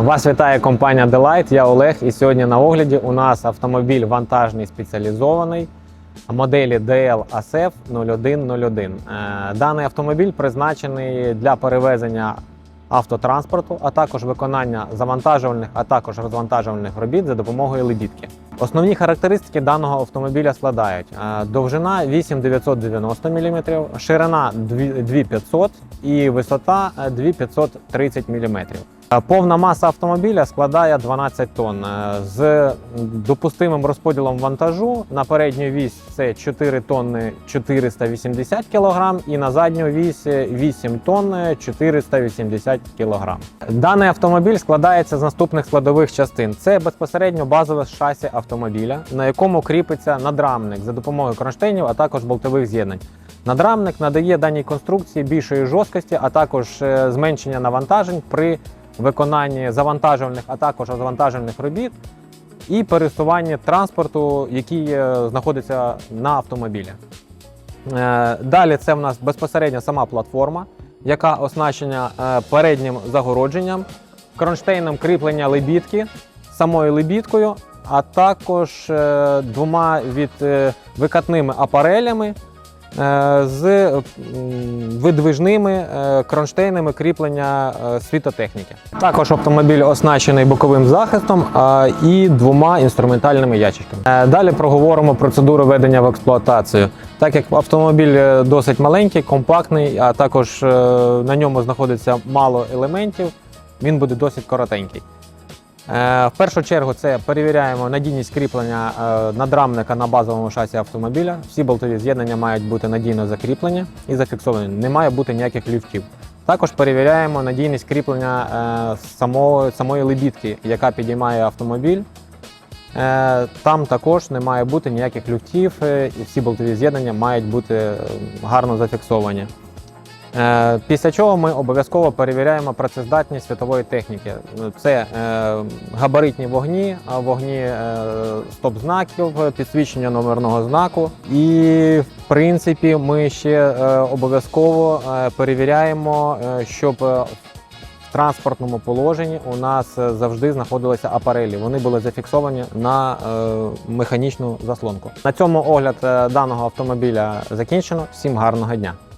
Вас вітає компанія Delight, я Олег, і сьогодні на огляді у нас автомобіль вантажний спеціалізований моделі DL ASF 0101. Е, Даний автомобіль призначений для перевезення автотранспорту, а також виконання завантажувальних, а також розвантажувальних робіт за допомогою лебідки. Основні характеристики даного автомобіля складають е, довжина 8990 мм, ширина 2500 і висота е, 2530 мм. Е, Повна маса автомобіля складає 12 тонн. Е, З допустимим розподілом вантажу на передню вісь це 4 тонни 480 кг і на задню вісь 8 тонн 480 кг. Даний автомобіль складається з наступних складових частин: це безпосередньо базове шасі автомобіля, на якому кріпиться надрамник за допомогою кронштейнів, а також болтових з'єднань. Надрамник надає даній конструкції більшої жорсткості, а також е, зменшення навантажень при виконанні завантажувальних, а також розвантажувальних робіт і пересуванні транспорту, який е, знаходиться на автомобілі. Е, Далі це в нас безпосередньо сама платформа, яка оснащена е, переднім загородженням, кронштейном кріплення лебідки, самою лебідкою, а також двома від викатними апарелями з видвижними е, кронштейнами кріплення е, світотехніки. Також автомобіль оснащений боковим захистом е, і двома інструментальними ящиками. Е, Далі проговоримо процедуру ведення в експлуатацію. Так як автомобіль е, досить маленький, компактний, а також е, на ньому знаходиться мало елементів, він буде досить коротенький. Е, В першу чергу це перевіряємо надійність кріплення е, надрамника на базовому шасі автомобіля. Всі болтові з'єднання мають бути надійно закріплені і зафіксовані. Не має бути ніяких люфтів. Також перевіряємо надійність кріплення е, самої, самої лебідки, яка підіймає автомобіль. Там також не має бути ніяких люфтів, і всі болтові з'єднання мають бути гарно зафіксовані. Е, Після чого ми обов'язково перевіряємо працездатність світової техніки. Це е, габаритні вогні, вогні е, стоп-знаків, підсвічення номерного знаку. І в принципі ми ще обов'язково перевіряємо, щоб в транспортному положенні у нас завжди знаходилися апарелі. Вони були зафіксовані на механічну заслонку. На цьому огляд даного автомобіля закінчено. Всім гарного дня!